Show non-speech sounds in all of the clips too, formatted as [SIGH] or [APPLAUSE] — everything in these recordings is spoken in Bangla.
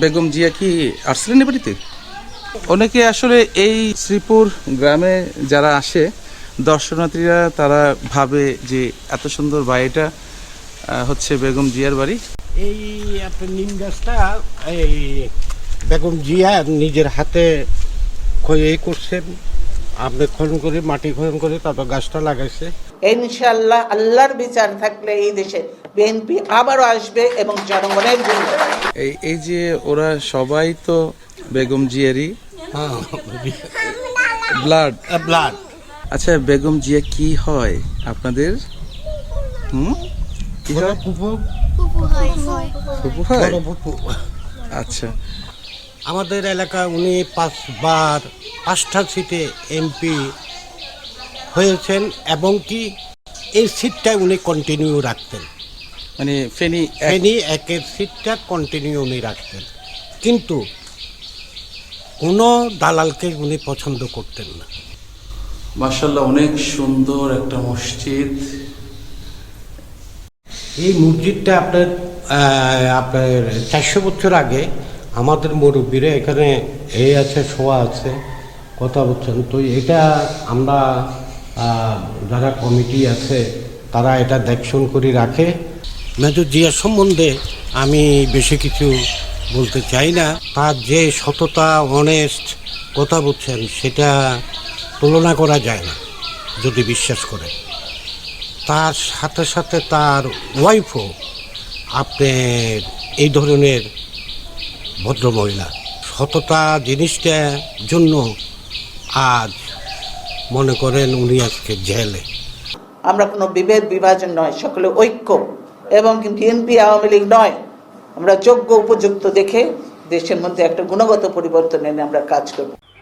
বেগম জিয়া কি আসছিলেন এ বাড়িতে? অনেকে আসলে এই শ্রীপুর গ্রামে যারা আসে, দর্শনার্থীরা তারা ভাবে যে এত সুন্দর বাড়িটা হচ্ছে বেগম জিয়ার বাড়ি। এই নিম গাছটা, এই বেগম জিয়া নিজের হাতে খয়ে করছেন। আপনি খনন করে, মাটি খনন করে তারপর গাছটা লাগাইছে। ইনশাল্লাহ আল্লাহর বিচার থাকলে এই দেশে বিএনপি আবারও আসবে এবং জনগণের জন্য। এই এই যে ওরা সবাই তো বেগম জিয়ারই। হ্যাঁ ব্লাড। ব্লাড। আচ্ছা বেগম জিয়া কি হয় আপনাদের? হুম? কি হয়? হয় আচ্ছা। আমাদের এলাকা উনি পাঁচবার পাঁচটা সিটে এমপি হয়েছেন এবং কি এই সিটটা উনি কন্টিনিউ রাখতেন। মানে ফেনি ফেনি একের সিটটা কন্টিনিউ উনি রাখতেন। কিন্তু কোনো দালালকে উনি পছন্দ করতেন না। মার্শাল্লাহ অনেক সুন্দর একটা মসজিদ। এই মসজিদটা আপনার আপনার চারশো বছর আগে আমাদের মুরব্বীরা এখানে এ আছে শোয়া আছে কথা বলছেন। তো এটা আমরা যারা কমিটি আছে, তারা এটা দেখশন করে রাখে। মেজর জিয়া সম্বন্ধে আমি বেশি কিছু বলতে চাই না। তার যে সততা অনেস্ট কথা বলছেন, সেটা তুলনা করা যায় না, যদি বিশ্বাস করে। তার সাথে সাথে তার ওয়াইফও আপনার এই ধরনের ভদ্রমহিলা। সততা জিনিসটা জন্য আজ মনে করেন উনি আজকে জেলে। আমরা কোনো বিভেদ, বিভাজন নয়, সকলে ঐক্য। এবং বিএনপি আওয়ামী লীগ নয়। আমরা যোগ্য, উপযুক্ত দেখে দেশের মধ্যে একটা গুণগত পরিবর্তন এনে আমরা কাজ করব।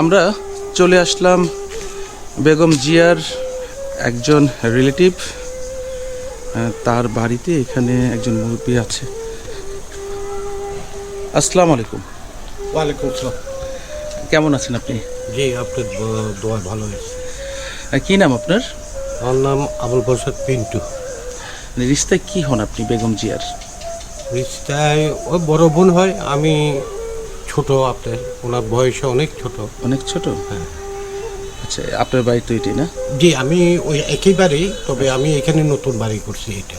আমরা চলে আসলাম বেগম জিয়ার একজন রিলেটিভ তার বাড়িতে এখানে একজন মুরব্বী আছে। আসসালামু আলাইকুম। ওয়ালাইকুম আসসালাম। কেমন আছেন আপনি? জি আপনার দোয়া ভালো আহ, কি নাম আপনার? আমার নাম আবুল বসত পিন্টু। রিস্তায় কি হন আপনি বেগম জিয়ার? রিস্তায় ওই বড় বোন হয় আমি ছোট আপনার ওনার বয়সে অনেক ছোট। অনেক ছোট? হ্যাঁ। আচ্ছা আপনার বাড়ি তো এটাই না? জি আমি ওই একই বাড়ি তবে আমি এখানে নতুন বাড়ি করছি এটা।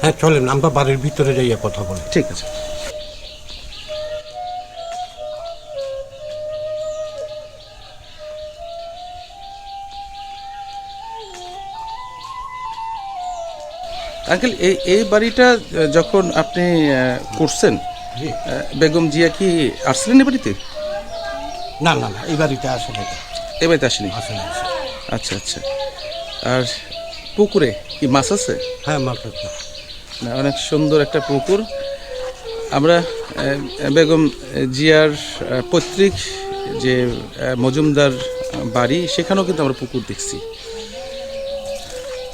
হ্যাঁ চলেন আমরা বাড়ির ভিতরে যাইয়া কথা বলি। ঠিক আছে। আঙ্কেল এই এই বাড়িটা যখন আপনি করছেন বেগম জিয়া কি আসছিলেন এই বাড়িতে? না না না এই বাড়িতে আসে না। এই বাড়িতে আসেনি? আসে না আসে না। আচ্ছা আচ্ছা। আর পুকুরে কি মাছ আছে? হ্যাঁ মাত্র না অনেক সুন্দর একটা পুকুর। আমরা বেগম জিয়ার পৈতৃক যে মজুমদার বাড়ি সেখানেও কিন্তু আমরা পুকুর দেখছি।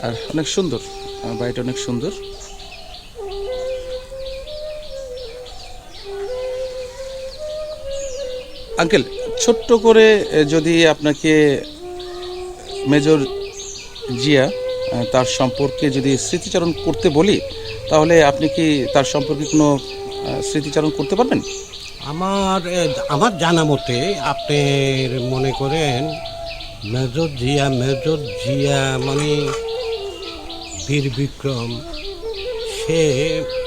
আর অনেক সুন্দর বাড়িটা অনেক সুন্দর। আঙ্কেল, ছোট্ট করে যদি আপনাকে মেজর জিয়া তার সম্পর্কে যদি স্মৃতিচারণ করতে বলি, তাহলে আপনি কি তার সম্পর্কে কোনো স্মৃতিচারণ করতে পারবেন? আমার আমার জানা মতে আপনার মনে করেন, মেজর জিয়া মেজর জিয়া মানে বীর বিক্রম। সে,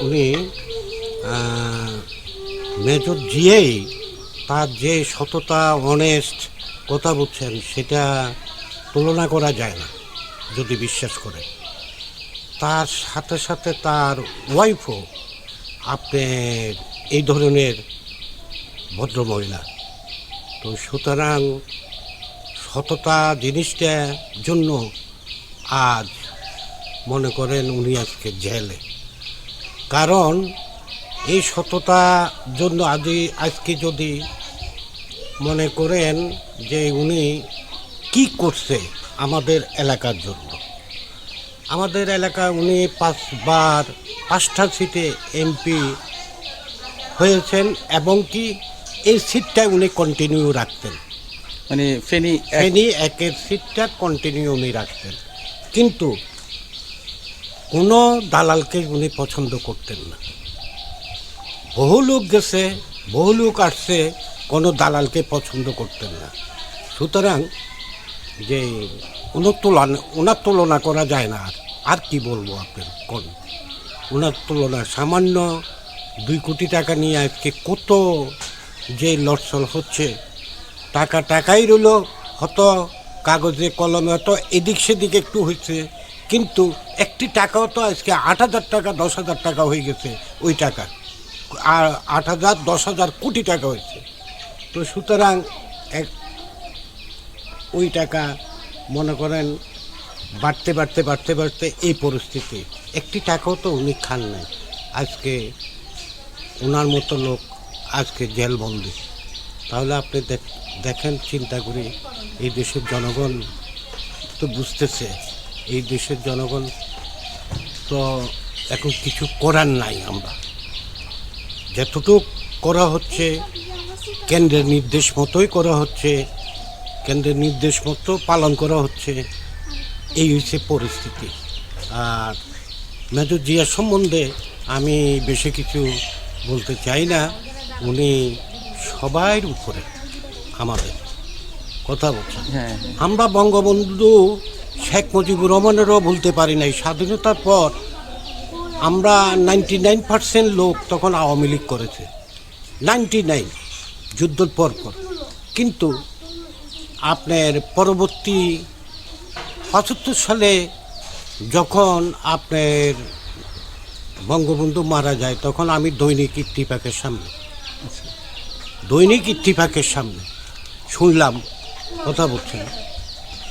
উনি মেজর জিয়াই তার যে সততা অনেস্ট কথা বলছেন, সেটা তুলনা করা যায় না, যদি বিশ্বাস করে তার সাথে সাথে তার ওয়াইফও আপনার এই ধরনের ভদ্রমহিলা তো সুতরাং সততা জিনিসটা জন্য আজ মনে করেন উনি আজকে জেলে। কারণ এই সততা জন্য আজ আজকে যদি মনে করেন যে উনি কি করছে আমাদের এলাকার জন্য। আমাদের এলাকায় উনি পাঁচবার পাঁচটা সিটে এমপি হয়েছেন এবং কি এই সিটটায় উনি কন্টিনিউ রাখতেন। মানে ফেনী ফেনি একের সিটটা কন্টিনিউ উনি রাখতেন। কিন্তু কোনো দালালকে উনি পছন্দ করতেন না। বহু লোক গেছে বহু লোক আসছে কোনো দালালকে পছন্দ করতেন না। সুতরাং যে ওনার তুলনা ওনার তুলনা করা যায় না আর। আর কি বলব আপনার? কোন? ওনার তুলনা সামান্য দুই কোটি টাকা নিয়ে আজকে কত যে লটসল হচ্ছে, টাকা টাকাই রইল হয়তো কাগজে কলমে হয়তো এদিক সেদিক একটু হয়েছে কিন্তু একটি টাকাও তো আজকে আট হাজার টাকা, দশ হাজার টাকা হয়ে গেছে ওই টাকা। আর আট হাজার, দশ হাজার কোটি টাকা হয়েছে। তো সুতরাং এক ওই টাকা, মনে করেন, বাড়তে বাড়তে বাড়তে বাড়তে এই পরিস্থিতি। একটি টাকাও তো উনি খান নাই। আজকে ওনার মতো লোক আজকে জেলবন্দি। তাহলে আপনি দেখ- দেখেন, চিন্তা করি, এই দেশের জনগণ তো বুঝতেছে, এই দেশের জনগণ তো এখন কিছু করার নাই আমরা। যতটুক করা হচ্ছে কেন্দ্রের নির্দেশ মতোই করা হচ্ছে কেন্দ্রের নির্দেশ মতো পালন করা হচ্ছে। এই হচ্ছে পরিস্থিতি। আর মেজর জিয়া সম্বন্ধে আমি বেশি কিছু বলতে চাই না। উনি সবার উপরে আমাদের কথা বলছেন। হ্যাঁ। আমরা বঙ্গবন্ধু শেখ মুজিবুর রহমানেরও বলতে পারি নাই স্বাধীনতার পর আমরা নাইনটি নাইন পার্সেন্ট লোক তখন আওয়ামী লীগ করেছে। Ninety nine. যুদ্ধর পর পর। কিন্তু আপনার পরবর্তী পঁচাত্তর সালে যখন আপনার বঙ্গবন্ধু মারা যায়, তখন আমি দৈনিক ইত্তিফাকের সামনে, দৈনিক ইত্তিফাকের সামনে শুনলাম কথা বলছেন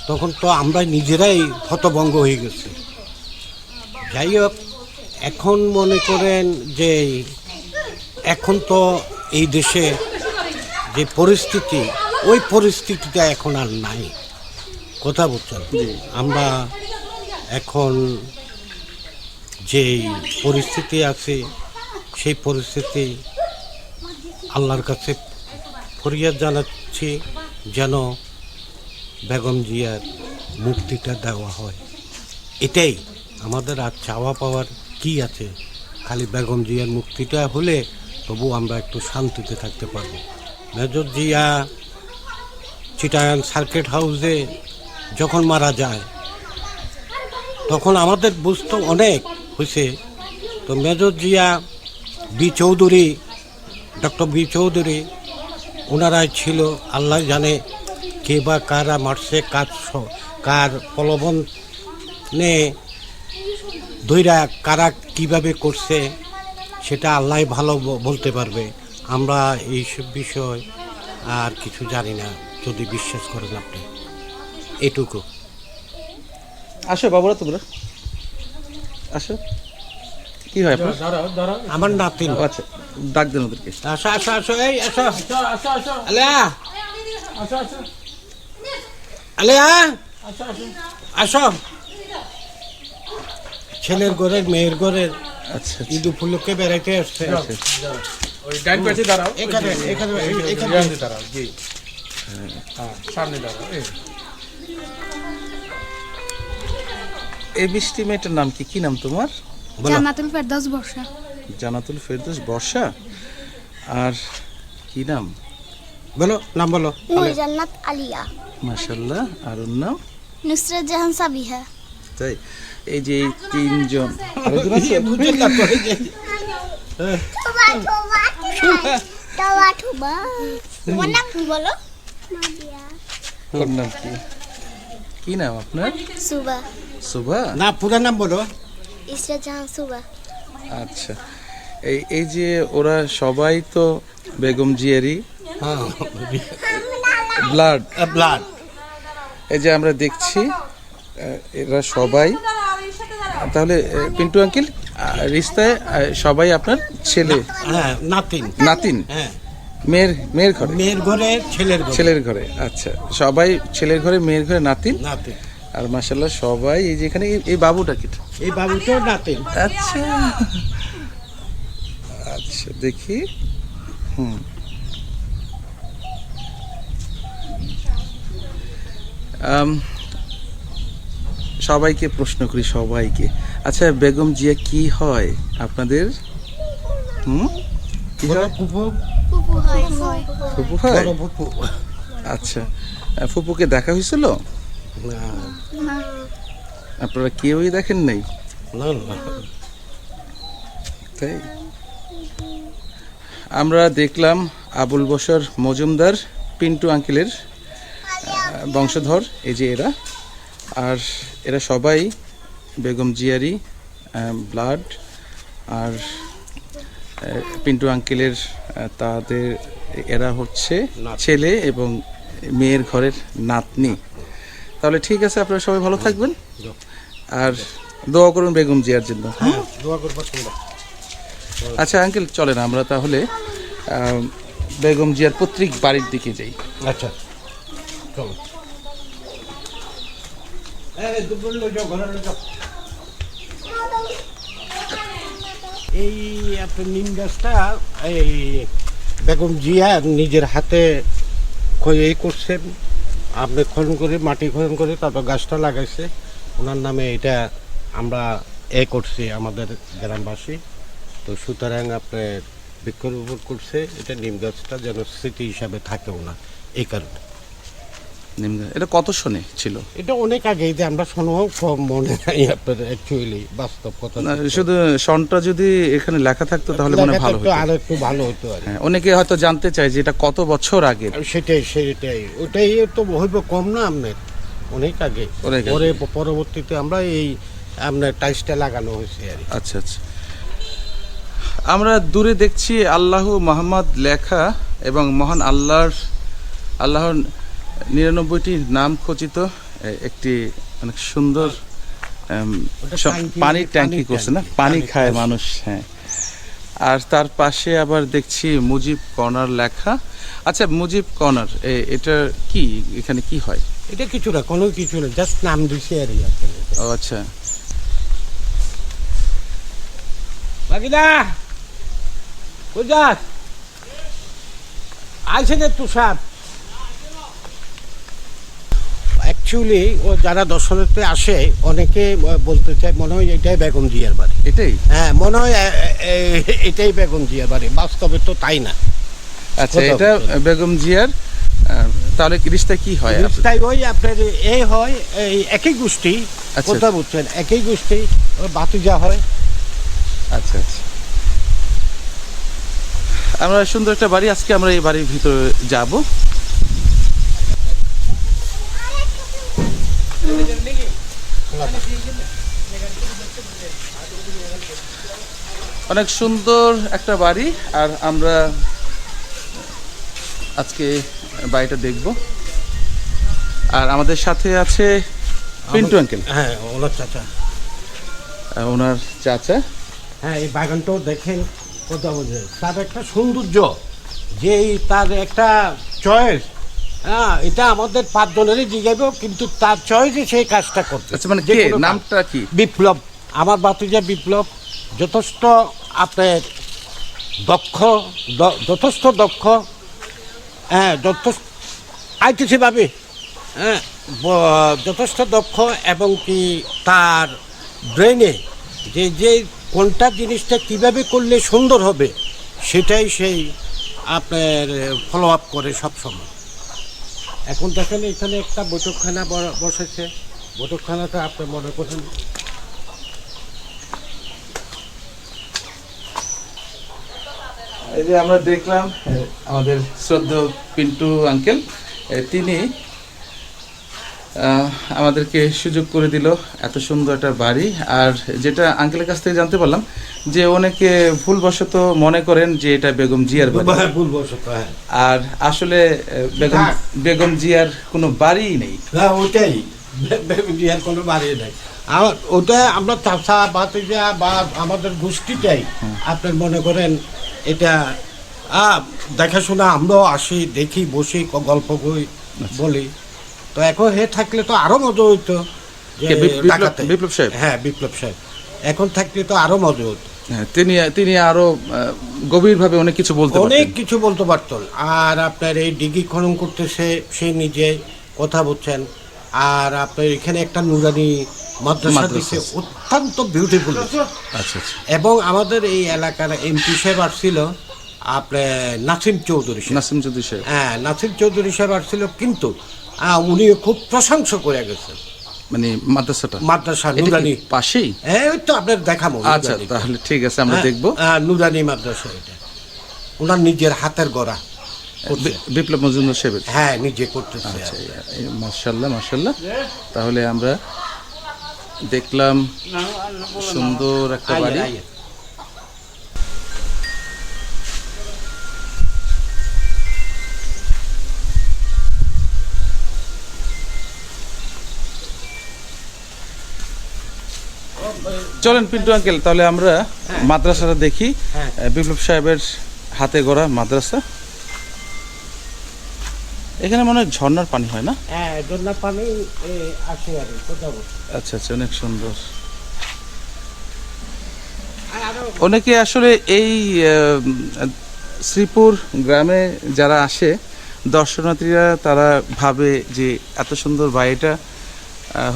তখন তো আমরা নিজেরাই হতভঙ্গ হয়ে গেছি। যাই হোক, এখন মনে করেন যে এখন তো এই দেশে যে পরিস্থিতি ওই পরিস্থিতিটা এখন আর নাই। কথা বলছেন? আমরা এখন যে পরিস্থিতি আছে সেই পরিস্থিতি আল্লাহর কাছে ফরিয়াদ জানাচ্ছি যেন বেগম জিয়ার মুক্তিটা দেওয়া হয়। এটাই আমাদের আর চাওয়া পাওয়ার কি আছে? খালি বেগম জিয়ার মুক্তিটা হলে তবু আমরা একটু শান্তিতে থাকতে পারব। মেজর জিয়া, চিটাগাং সার্কিট হাউসে যখন মারা যায়, তখন আমাদের বুঝতে অনেক হয়েছে। তো major Zia B Chowdhury, doctor B Chowdhury, ওনারাই ছিল, আল্লাহ জানে কে বা কারা মারছে, কার কার প্রলোভন নে দইরা কারা কীভাবে করছে, সেটা আল্লাহ ভালো বলতে পারবে। আমরা এইসব বিষয় আর কিছু জানি না যদি বিশ্বাস করেন আপনি। এটুকু। আসো বাবুরা তোমরা। আসো। কি হয় আমার নাতিন আচ্ছা ডাক দেন ওদেরকে। আসো আসো আসো এই আসো। আলিয়া। আলিয়া। আসো ছেলের ঘরের মেয়ের ঘরের আচ্ছা আচ্ছা। ঈদ উপলক্ষে বেড়াইতে আসছে। ওই ডান পাশে দাঁড়াও। এখানে এখানে এখানে এখানে দাঁড়াও জি। হ্যাঁ সামনে দাঁড়াও এই। এই মিষ্টি মেয়েটার নাম কি? কি নাম তোমার? বলো। জান্নাতুল ফেরদৌস বর্ষা। জানাতুল ফেরদৌস বর্ষা? আর কি নাম? বলো নাম বলো। জান্নাত আলিয়া। মাশাল্লাহ আর ওর নাম? নুসরাত জাহান সাবিহা। তাই এই যে তিনজন। আরেকজন আছে? [LAUGHS] তোমার নাম কি? বলো ওর নাম কি কি নাম আপনার? সুবা সুভা? না পুরা নাম বলো। জাহান সুবা আচ্ছা। এই এই যে ওরা সবাই তো বেগম জিয়ারি হ্যাঁ। ব্লাড। ব্লাড। এই যে আমরা দেখছি এরা সবাই। তাহলে পিন্টু আঙ্কিল রিস্তায় সবাই আপনার ছেলে? হ্যাঁ নাতিন। নাতিন? হ্যাঁ। মেয়ের মেয়ের ঘরে? মেয়ের ঘরে ছেলের ঘরে। ছেলের ঘরে আচ্ছা। সবাই ছেলের ঘরে মেয়ের ঘরে নাতিন? নাতিন। আর মাসাল্লাহ সবাই এই যেখানে এই- এই বাবুটা কি? এই বাবুটাও নাতিন। আচ্ছা। আচ্ছা দেখি। হুম। সবাইকে প্রশ্ন করি সবাইকে। আচ্ছা বেগম জিয়া কি হয় আপনাদের? হুম? কি হয়? ফুপু হয়। আচ্ছা ফুপুকে দেখা হয়েছিল? আপনারা কেউই দেখেন নাই? তাই? আমরা দেখলাম আবুল বসর মজুমদার পিন্টু আঙ্কেলের বংশধর এই যে এরা। আর এরা সবাই বেগম জিয়ারি ব্লাড আর পিন্টু আঙ্কেলের তাদের এরা হচ্ছে ছেলে এবং মেয়ের ঘরের নাতনি। তাহলে ঠিক আছে আপনারা সবাই ভালো থাকবেন। আর দোয়া করুন বেগম জিয়ার জন্য। হ্যাঁ। তোমরা আচ্ছা আঙ্কেল চলেন আমরা তাহলে বেগম জিয়ার পৈতৃক বাড়ির দিকে যাই। আচ্ছা। চলো। এই আপনার নিম গাছটা, এই বেগম জিয়া নিজের হাতে এই করছেন আপনি খনন করে, মাটি খনন করে তারপর গাছটা লাগাইছে। ওনার নামে এটা আমরা এ করছি আমাদের গ্রামবাসী। তো সুতরাং আপনার বৃক্ষরোপণ করছে, এটা নিম গাছটা যেন স্মৃতি হিসাবে থাকে ওনার এই কারণে। নিম- এটা কত শোনে ছিল? এটা অনেক আগে যে আমরা শোনাও কম মনে নাই আপনার অ্যাকচুয়ালি বাস্তব কথা না, শুধু সনটা যদি এখানে লেখা থাকতো তাহলে মনে হয় ভালো হতো আর একটু ভালো হতো আর কি। হ্যাঁ, অনেকে হয়তো জানতে চায় যে এটা কত বছর আগের আর সেটাই সেটাই। ওটাই তো হইব কম না আপনার? অনেক আগে। অনেক আগে। পরে পরবর্তীতে আমরা এই আপনার টাইসটা লাগানো হয়েছে আর কি। আচ্ছা আচ্ছা। আমরা দূরে দেখছি আল্লাহ মোহাম্মদ লেখা এবং মহান আল্লাহর আল্লাহর নিরানব্বইটি নাম খচিত একটি অনেক সুন্দর পানির ট্যাঙ্কি করছে না? পানি খায় মানুষ হ্যাঁ। আর তার পাশে আবার দেখছি মুজিব কর্নার লেখা। আচ্ছা মুজিব কর্নার এটা কি? এখানে কি হয়? এটা কিছু না কোনো কিছু না জাস্ট নাম দিছে আর ও আচ্ছা। বাকিদা যে তুষার। অ্যাকচুয়ালি ও যারা দর্শনার্থী আসে অনেকে বলতে চায় মনে হয় এটাই বেগম জিয়ার বাড়ি। এটাই? হ্যাঁ মনে হয় এটাই বেগম জিয়ার বাড়ি। বাস্তবে তো তাই না। আচ্ছা এটা বেগম জিয়ার তাহলে রিস্তা কি হয় আপনার? তাই ওই আপনার এ হয় এই একই গোষ্ঠী আচ্ছা। কথা বুঝছেন একই গোষ্ঠী বাতিজা হয়। আচ্ছা আচ্ছা। আমরা সুন্দর একটা বাড়ি আজকে আমরা এই বাড়ির ভিতরে যাব। অনেক সুন্দর একটা বাড়ি আর আমরা আজকে বাড়িটা দেখব। আর আমাদের সাথে আছে পিন্টু আঙ্কেল। হ্যাঁ ওনার চাচা। ওনার চাচা। হ্যাঁ এই বাগানটাও দেখেন কথা বলছে তার একটা সৌন্দর্য যে তার একটা চয়েস হ্যাঁ এটা আমাদের পাঁচজনেরই জিগাইব কিন্তু তার চয়েসে সেই কাজটা করতে আচ্ছা মানে যে কে? নামটা কি? বিপ্লব। আমার বাতিজা বিপ্লব যথেষ্ট আপনার দক্ষ যথেষ্ট দক্ষ হ্যাঁ যথেষ্ট আইতেছে ভাবি হ্যাঁ যথেষ্ট দক্ষ এবং কি তার ব্রেনে যে যে কোনটা জিনিসটা কীভাবে করলে সুন্দর হবে সেটাই সেই আপনার ফলো আপ করে সব সময় এখন দেখেন এখানে একটা বৈঠকখানা বসেছে। বৈঠকখানাটা আপনি মনে করেন এই যে আমরা দেখলাম আমাদের শ্রদ্ধ পিন্টু আঙ্কেল তিনি আমাদেরকে সুযোগ করে দিল এত সুন্দর একটা বাড়ি। আর যেটা আঙ্কেলের কাছ থেকে জানতে পারলাম যে অনেকে ভুলবশত মনে করেন যে এটা বেগম জিয়ার হ্যাঁ, ভুলবশত হ্যাঁ। আর আসলে বেগম বেগম জিয়ার কোনো বাড়িই নেই। হ্যাঁ ওটাই বিহার কোনো বাড়ি নেই। আমার ওটা আমরা চাষা বাতিজা বা আমাদের গোষ্ঠীটাই আপনার মনে করেন এটা দেখাশোনা আমরাও আসি দেখি বসি গল্প কই বলি। তো এখন হে থাকলে তো আরও মজা হইতো বিপ্লব- সাহেব? হ্যাঁ বিপ্লব সাহেব। এখন থাকলে তো আরও মজা হতো। হ্যাঁ, তিনি তিনি আরও গভীরভাবে অনেক কিছু বলতে অনেক কিছু বলতে পারত আর আপনার এই ডিগি খনন করতেছে সে নিজে কথা বলছেন। আর আপনার এখানে একটা নুরানি মাদ্রাসা অত্যন্ত বিউটিফুল আচ্ছা আচ্ছা। এবং আমাদের এই এলাকার এমপি সাহেব আসছিল আপনার নাসিম চৌধুরী সাহেব। নাসিম চৌধুরী সাহেব। হ্যাঁ নাসিম চৌধুরী সাহেব আসছিল কিন্তু উনি খুব প্রশংসা করে গেছেন। মানে মাদ্রাসাটা? মাদ্রাসা নুরানি। পাশেই? হ্যাঁ ওই তো আপনার দেখাবো আচ্ছা তাহলে ঠিক আছে আমরা হ্যাঁ, দেখব। নুরানি মাদ্রাসা এটা। ওনার নিজের হাতের গড়া। বিপ্লব মজুমদার সাহেবের? হ্যাঁ নিজে করতেছে। আচ্ছা মার্শাল্লাহ মার্শাল্লাহ তাহলে আমরা দেখলাম সুন্দর একটা বাড়ি। চলেন পিন্টু আঙ্কেল তাহলে আমরা মাদ্রাসাটা দেখি। হ্যাঁ। বিপ্লব সাহেবের হাতে গড়া মাদ্রাসা। এখানে মনে হয় ঝর্ণার পানি হয় না? হ্যাঁ দোলনা পানি আসে আর। আচ্ছা আচ্ছা অনেক সুন্দর। অনেকে আসলে এই শ্রীপুর গ্রামে যারা আসে দর্শনার্থীরা তারা ভাবে যে এত সুন্দর বাড়িটা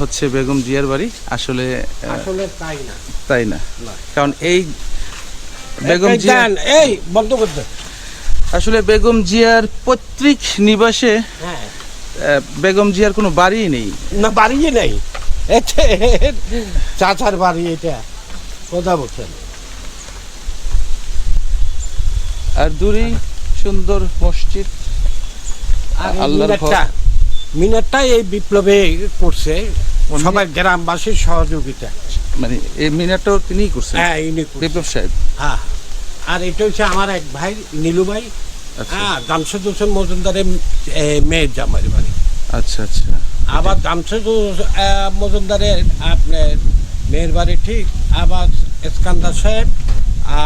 হচ্ছে বেগম জিয়ার বাড়ি। আসলে আসলে তাই না। তাই না। কারণ এই বেগম জিয়া এই বন্ধ করতে আসলে বেগম জিয়ার পৈতৃক নিবাসে হ্যাঁ। বেগম জিয়ার কোনো বাড়িই নেই। না বাড়িয়ে নেই। চাচার বাড়ি এটা কথা বলছেন আর দূরেই সুন্দর মসজিদ। আল্লাহর ঘর। মিনারটা মিনারটা এই বিপ্লবে করছে। সবাই গ্রামবাসীর সহযোগিতা মানে এই মিনারটাও তিনিই করছেন? হ্যাঁ ইনি। বিপ্লব সাহেব? হ্যাঁ। আর এটা হচ্ছে আমার এক ভাই নীলু ভাই। আচ্ছা। হ্যাঁ জামশেদ হোসেন মজুমদারের মেয়ের জামাই বাড়ি। আচ্ছা আচ্ছা। আবার জামশেদ মজুমদারের আপনার মেয়ের বাড়ি ঠিক। আবার এসকান্দার সাহেব।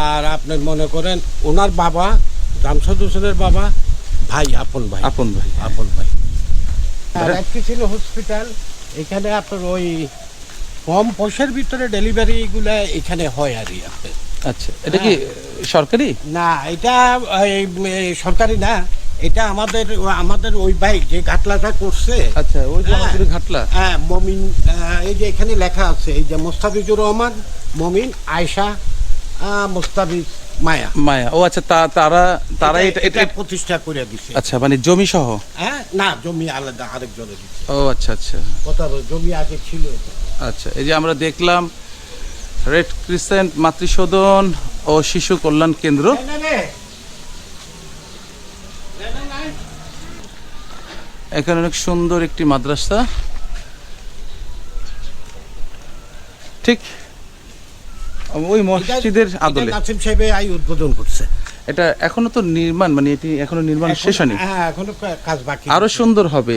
আর আপনার মনে করেন ওনার বাবা জামশেদ হোসেনের বাবা ভাই আপন ভাই। আপন ভাই আপন ভাই। আর একটি ছিল হসপিটাল এখানে আপনার ওই কম পয়সার ভিতরে ডেলিভারিগুলো এখানে হয় আর কি আপনার। আচ্ছা এটা কি সরকারি? না এটা সরকারি না এটা আমাদের আমাদের ওই বাইক যে ঘাটলাটা করছে। আচ্ছা ওই যে হ্যাঁ। আমাদের ঘাটলা? হ্যাঁ মমিন এই যে এখানে লেখা আছে এই যে মোস্তাফিজুর রহমান মমিন আয়শা মোস্তাফিজ। মায়া। মায়া। ও আচ্ছা তা তারা তারা এটা এটা প্রতিষ্ঠা করে দিছে। আচ্ছা মানে জমি সহ হ্যাঁ না জমি আলাদা আরেকজনে দিচ্ছে ও আচ্ছা আচ্ছা। কথা জমি আগে ছিল আচ্ছা এই যে আমরা দেখলাম রেড ক্রিসেন্ট মাতৃসদন ও শিশু কল্যাণ কেন্দ্র। এখানে অনেক সুন্দর একটি মাদ্রাসা। ঠিক? ওই মসজিদের আদলে। নাসিম সাহেব আই উদ্বোধন করছে। এটা এখনও তো নির্মাণ মানে এটি এখনও নির্মাণ শেষ হয়নি। হ্যাঁ এখনও কাজ বাকি আরও সুন্দর হবে।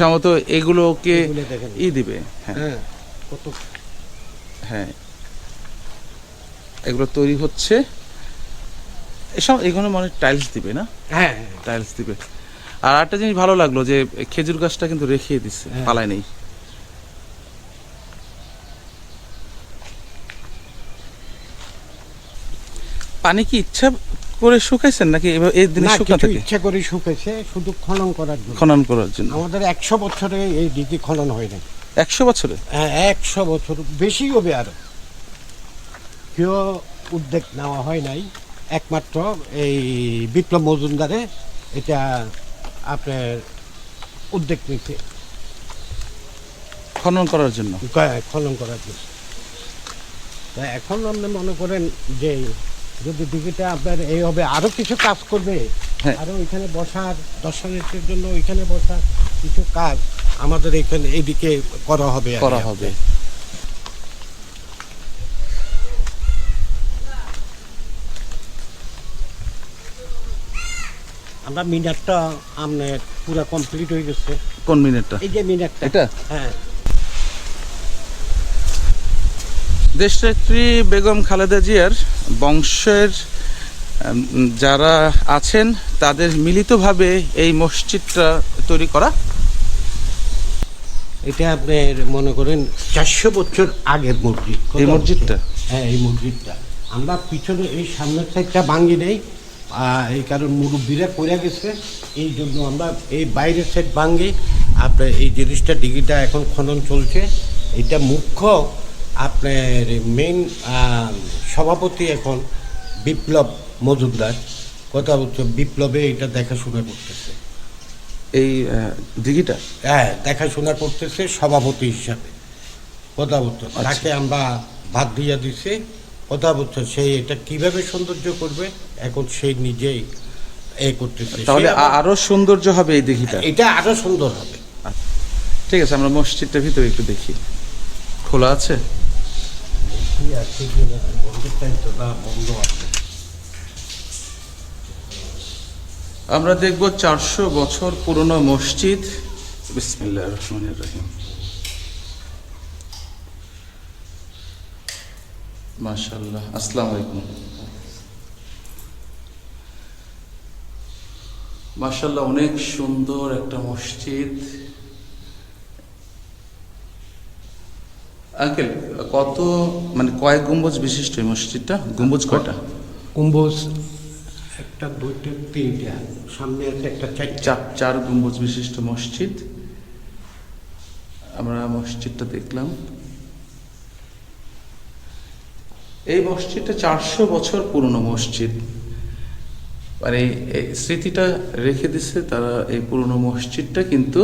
সম্ভবত এগুলোকে এগুলো ই দিবে হ্যাঁ। হ্যাঁ কত হ্যাঁ। এগুলো তৈরি হচ্ছে। এসব এগুলো মানে টাইলস দিবে না? হ্যাঁ টাইলস দিবে। আর একটা জিনিস ভালো লাগল যে খেজুর গাছটা কিন্তু রেখে দিচ্ছে হ্যাঁ। পালায় নেই। পানি কি ইচ্ছা করে শুকাইছেন নাকি এই দিনে শুকা থাকে ইচ্ছে করে শুকেছে শুধু খনন করার জন্য। খনন করার জন্য। আমাদের একশো বছরে এই দিদি খনন হয় না একশো বছরে? হ্যাঁ একশো বছর বেশি হবে আরও। কেউ উদ্যোগ নেওয়া হয় নাই। একমাত্র এই বিপ্লব মজুমদারে এটা আপনার উদ্যোগ নিতে খনন করার জন্য? খনন করার জন্য। তা এখন আপনি মনে করেন যে যদি দিঘিটা আপনার এই হবে আরও কিছু কাজ করবে। হ্যাঁ। আরও ওইখানে বসার দর্শনার্থীর জন্য ওইখানে বসার কিছু কাজ আমাদের এখানে এদিকে করা হবে করা হবে। আমরা মিনারটা আপনার পুরো কমপ্লিট হয়ে গেছে। কোন মিনিটটা এই যে মিনারটা। এটা? হ্যাঁ। দেশনেত্রী বেগম খালেদা জিয়ার বংশের যারা আছেন তাদের মিলিতভাবে এই মসজিদটা তৈরি করা। এটা আপনার মনে করেন চারশো বছর আগের মসজিদ। এই মসজিদটা? হ্যাঁ এই মসজিদটা। আমরা পিছনে এই সামনের সাইডটা ভাঙি নেই এই কারণ মুরব্বীরা করে গেছে এই জন্য আমরা এই বাইরের সাইড ভাঙি আপনার এই জিনিসটা ডিগিটা এখন খনন চলছে। এটা মুখ্য আপনার মেন সভাপতি এখন বিপ্লব মজুমদার। কথা বলছে বিপ্লবে এটা দেখাশোনা করতেছে। এই দিঘিটা? হ্যাঁ দেখাশোনা করতেছে সভাপতি হিসাবে। কথা বলতো তাকে আমরা ভাত দিয়ে দিছি। কথা বলতো সেই এটা কীভাবে সৌন্দর্য করবে? এখন সেই নিজেই এ করতেছে। তাহলে সে আরও সৌন্দর্য হবে এই দিঘিটা? এটা আরও সুন্দর হবে। ঠিক আছে আমরা মসজিদটার ভিতরে একটু দেখি। খোলা আছে? বন্ধ আছে আমরা দেখব চারশো বছর পুরনো মসজিদ। বিসমিল্লাহ রহমানির রহিম। মাশাল্লাহ আসসালামু আলাইকুম। মাশাল্লাহ অনেক সুন্দর একটা মসজিদ। আঙ্কেল কত মানে কয় গম্বুজ বিশিষ্ট এই মসজিদটা? গম্বুজ কয়টা? কুম্ভজ একটা দুইটা তিনটা সামনে আছে একটা চার চার গম্বুজ বিশিষ্ট মসজিদ। আমরা মসজিদটা দেখলাম। এই মসজিদটা চারশো বছর পুরনো মসজিদ। মানে এই স্মৃতিটা রেখে দিছে তারা এই পুরনো মসজিদটা কিন্তু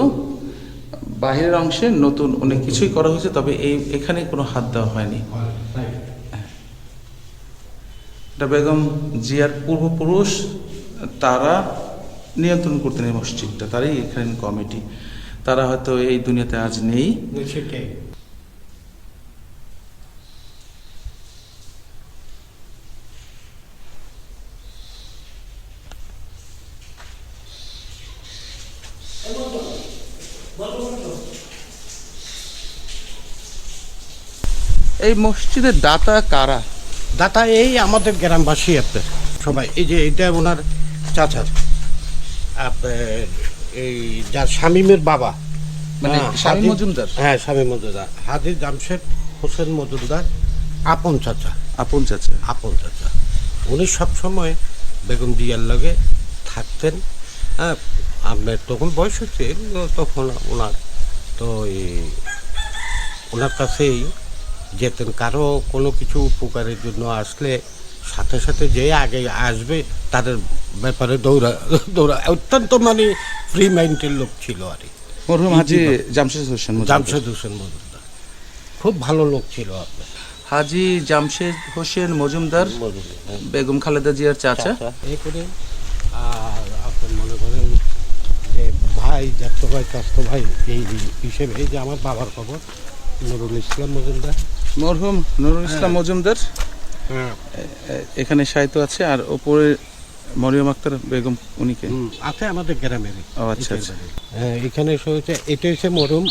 বাহিরের অংশে নতুন অনেক কিছুই করা হয়েছে, তবে এই এখানে কোনো হাত দেওয়া হয়নি। এটা বেগম জিয়ার পূর্বপুরুষ, তারা নিয়ন্ত্রণ করতেন এই মসজিদটা, তারাই এখানে কমিটি। তারা হয়তো এই দুনিয়াতে আজ নেই। এই মসজিদের দাতা কারা? দাতা এই আমাদের গ্রামবাসী আপনার সবাই। এই যে এটা ওনার চাচার আপনার এই যার শামীমের বাবা। মানে হ্যাঁ, শামীম মজুমদার? হ্যাঁ শামীম মজুমদার। হাজির জামশেদ হোসেন মজুমদার আপন চাচা। আপন চাচা। আপন চাচা। উনি সবসময় বেগম জিয়ার লগে থাকতেন। হ্যাঁ আপনার তখন বয়স হচ্ছে তখন ওনার তো এই ওনার কাছেই যেতেন। কারও কোনো কিছু উপকারের জন্য আসলে সাথে সাথে যে আগে আসবে তাদের ব্যাপারে দৌড়া দৌড়া অত্যন্ত মানে ফ্রি মাইন্ডের লোক ছিল আর কি। মরহুম হাজি জামশেদ হোসেন জামশেদ হোসেন মজুমদার। খুব ভালো লোক ছিল আপনার। হাজি জামশেদ হোসেন মজুমদার বেগম খালেদা জিয়ার চাচা। এই করে আর আপনি মনে করেন যে ভাই জ্যাঠতো ভাই চাস্তো ভাই এই হিসেবে এই যে আমার বাবার খবর নুরুল ইসলাম মজুমদার। মরহুম নুরুল ইসলাম মজুমদার। হ্যাঁ। এখানে সাহিত্য আছে আর ওপরে মরিয়ম আক্তার বেগম উনিকে। আছে আমাদের গ্রামের। ও আচ্ছা আচ্ছা। হ্যাঁ এখানে হচ্ছে এটা হচ্ছে মরুম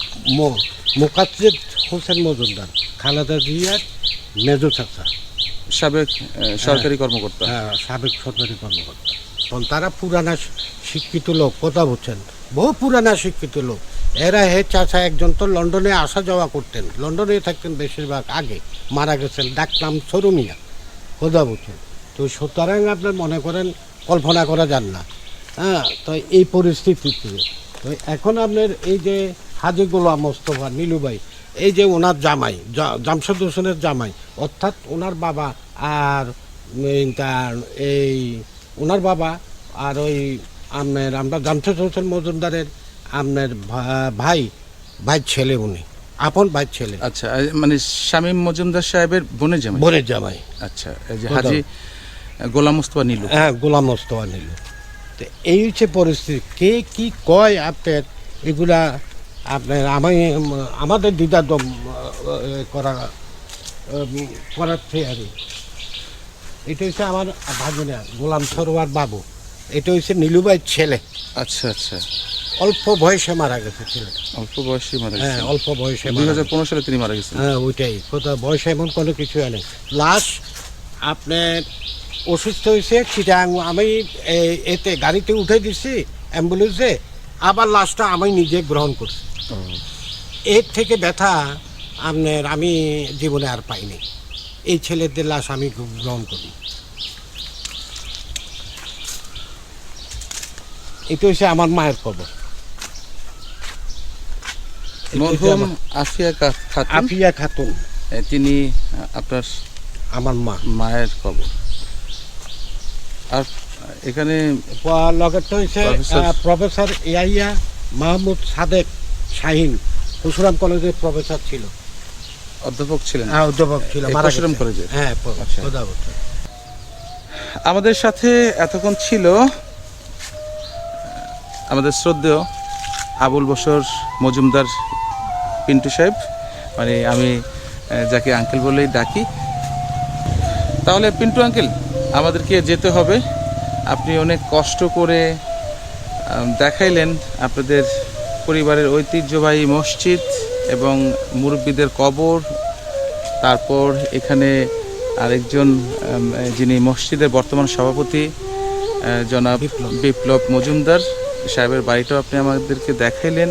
মোকাজ্জেদ হোসেন মজুমদার খালেদা জিয়ার মেজো চাচা। সাবেক সরকারি কর্মকর্তা। হ্যাঁ, সাবেক সরকারি কর্মকর্তা। তারা পুরানা শিক্ষিত লোক কথা বলছেন। বহু পুরানা শিক্ষিত লোক। এরা হে চাচা একজন তো লন্ডনে আসা যাওয়া করতেন। লন্ডনে থাকতেন বেশিরভাগ আগে। মারা গেছেন ডাকনাম সরুমিয়া কথা বলছেন তো সুতরাং আপনার মনে করেন কল্পনা করা যান না। হ্যাঁ তো এই পরিস্থিতিতে। তো এখন আপনার এই যে হাজি গোলাম মোস্তফা নীলুবাই এই যে ওনার জামাই জামশেদ হোসেনের জামাই, অর্থাৎ ওনার বাবা আর এই ওনার বাবা আর ওই আমরা জামশেদ হোসেন মজুমদারের আপনার ভাই ভাই ছেলে উনি। আপন ভাই ছেলে। আচ্ছা মানে শামীম মজুমদার সাহেবের বোনের জামাই? বোনের জামাই। আচ্ছা এই যে হাজি গোলাম। মুস্তফা নীলু। হ্যাঁ গোলাম মোস্তফা নিল। তো এই হচ্ছে পরিস্থিতি। কে কি কয় আপনার? এগুলা আপনার আমি আমাদের দিদা দম করা করাচ্ছে আর এটা হচ্ছে আমার ভাগিনা গোলাম সরোয়ার বাবু। এটা হচ্ছে নীলুবাইয়ের ছেলে। আচ্ছা আচ্ছা। অল্প বয়সে মারা গেছে ছেলেটা। অল্প বয়সী মারা হ্যাঁ অল্প বয়সে দুই হাজার পনেরো সালে তিনি মারা গেছেন। হ্যাঁ ওইটাই। কোথাও বয়স এমন কোনো কিছু নেই। লাশ আপনার অসুস্থ হয়েছে চিটাং আমি এতে গাড়িতে উঠে দিচ্ছি অ্যাম্বুলেন্সে। আবার লাশটা আমি নিজে গ্রহণ করছি। এর থেকে ব্যথা আপনার আমি জীবনে আর পাইনি। এই ছেলেদের লাশ আমি গ্রহণ করি। এটা হচ্ছে আমার মায়ের হচ্ছে মরহুম আফিয়া খাতুন। আফিয়া খাতুন। তিনি আপনার আমার মা। মায়ের কবর আর এখানে হচ্ছে প্রফেসর- ইয়াইয়া মাহমুদ সাদেক শাহিন পরশুরাম কলেজের প্রফেসর ছিল। অধ্যাপক ছিলেন। হ্যাঁ অধ্যাপক ছিল পরশুরাম গেছে। হ্যাঁ আচ্ছা। আমাদের সাথে এতক্ষণ ছিল আমাদের শ্রদ্ধেয় আবুল বসর মজুমদার পিন্টু সাহেব মানে আমি যাকে আঙ্কেল বলেই ডাকি। তাহলে পিন্টু আঙ্কেল আমাদেরকে যেতে হবে। আপনি অনেক কষ্ট করে দেখাইলেন আপনাদের পরিবারের ঐতিহ্যবাহী মসজিদ এবং মুরব্বীদের কবর। তারপর এখানে আরেকজন যিনি মসজিদের বর্তমান সভাপতি জনাব বিপ্লব। বিপ্লব মজুমদার সাহেবের বাড়িটাও আপনি আমাদেরকে দেখাইলেন।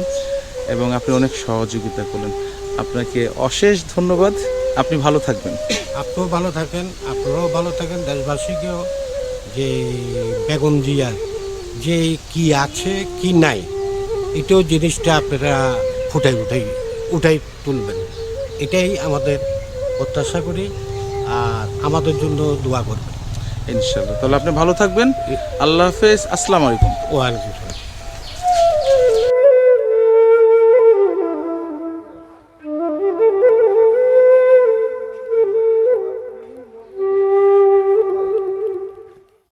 এবং আপনি অনেক সহযোগিতা করলেন। আপনাকে অশেষ ধন্যবাদ। আপনি ভালো থাকবেন। আপনিও ভালো থাকেন আপনারাও ভালো থাকেন। দেশবাসীকেও যে বেগম জিয়ার যে কি আছে কি নাই এটাও জিনিসটা আপনারা ফুটাই উঠাই উঠাই তুলবেন। এটাই আমাদের প্রত্যাশা করি আর আমাদের জন্য দোয়া করবেন। ইনশাল্লাহ তাহলে আপনি ভালো থাকবেন। আল্লাহ হাফেজ। আসসালামু আলাইকুম। ওয়ালাইকুম।